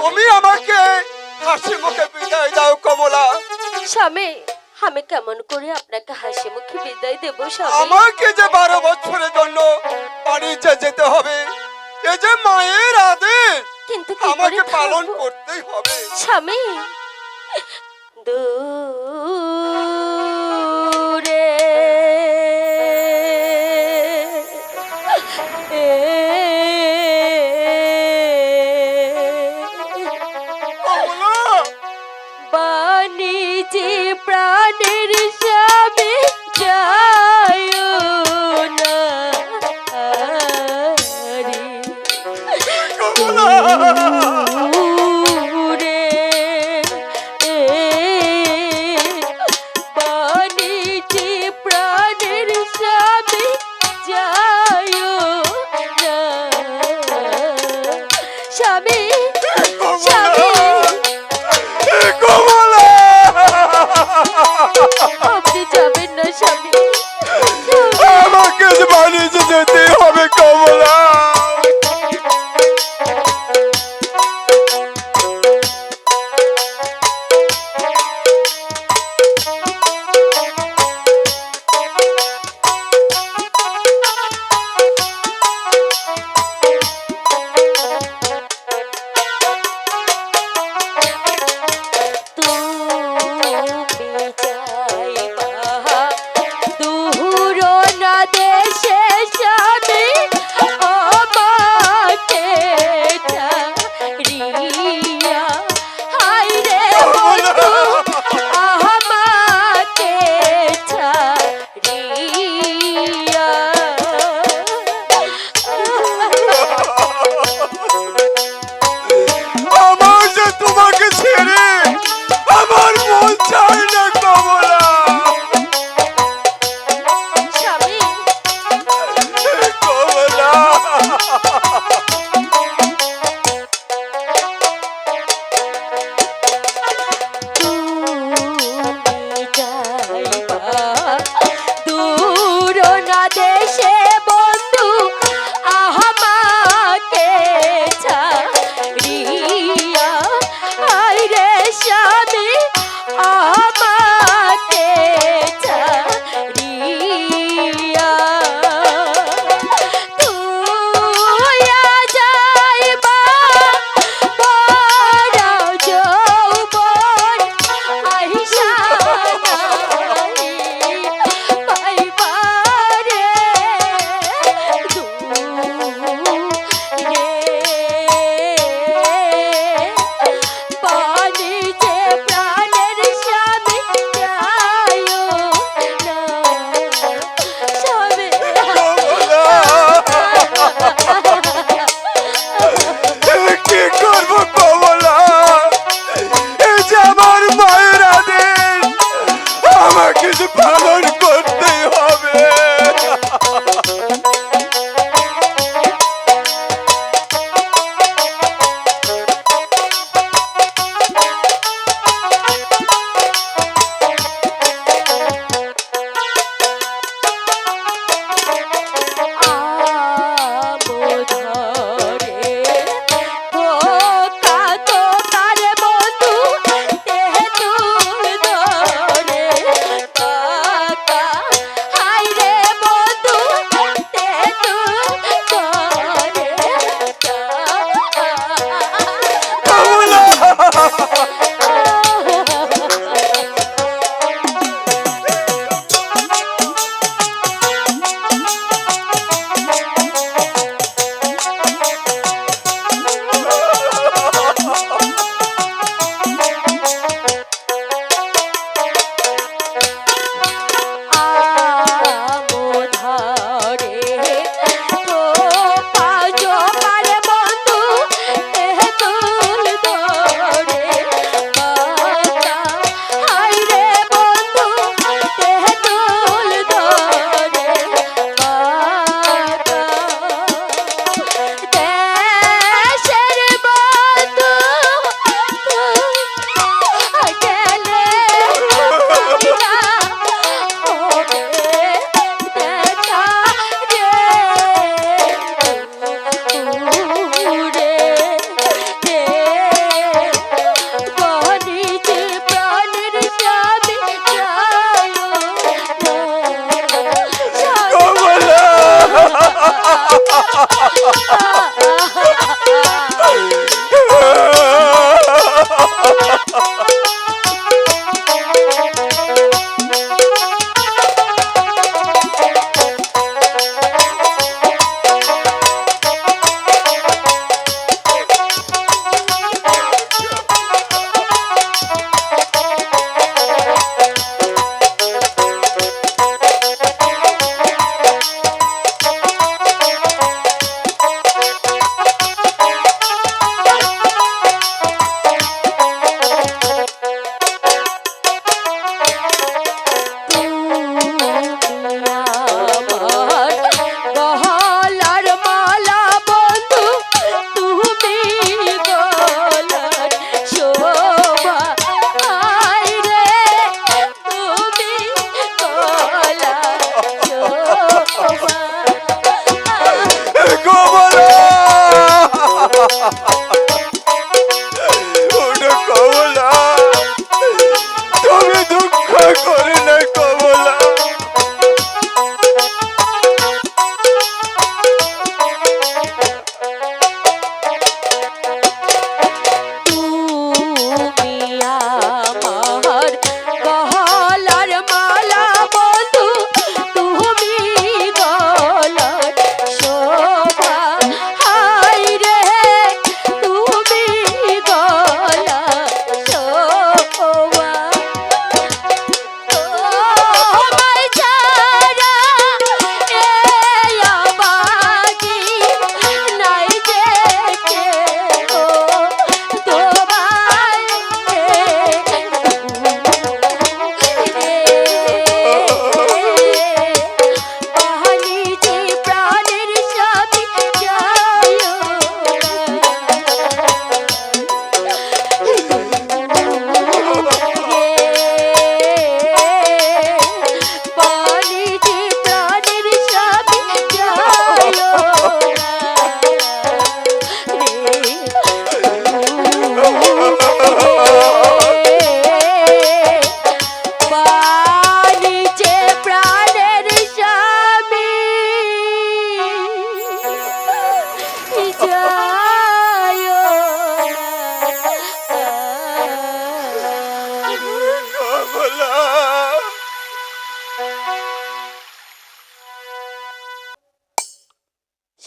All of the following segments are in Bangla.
তুমি আমাকে হাসি মুখে বিদায় দাও কমলা। স্বামী আমি কেমন করে আপনাকে হাসি মুখে বিদায় দেব স্বামী? আমাকে যে বারো বছরের জন্য বাণিজ্যে যেতে হবে এ যে মায়ের আদেশ কিন্তু কি করে আমাকে পালন থাকব? করতেই হবে। স্বামী দূরে। বাণিজ্যে প্রাণের স্বামী যায় Oh,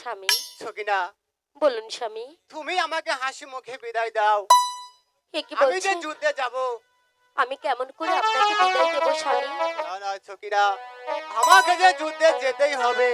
স্বামী। সকিনা বলুন স্বামী। তুমি আমাকে হাসি মুখে বিদায় দাও। আমি যে যুদ্ধে যাব। আমি কেমন করে আপনাকে বিদায় দেবো স্বামী? না না সকিনা আমাকে যে যুদ্ধে যেতেই হবে।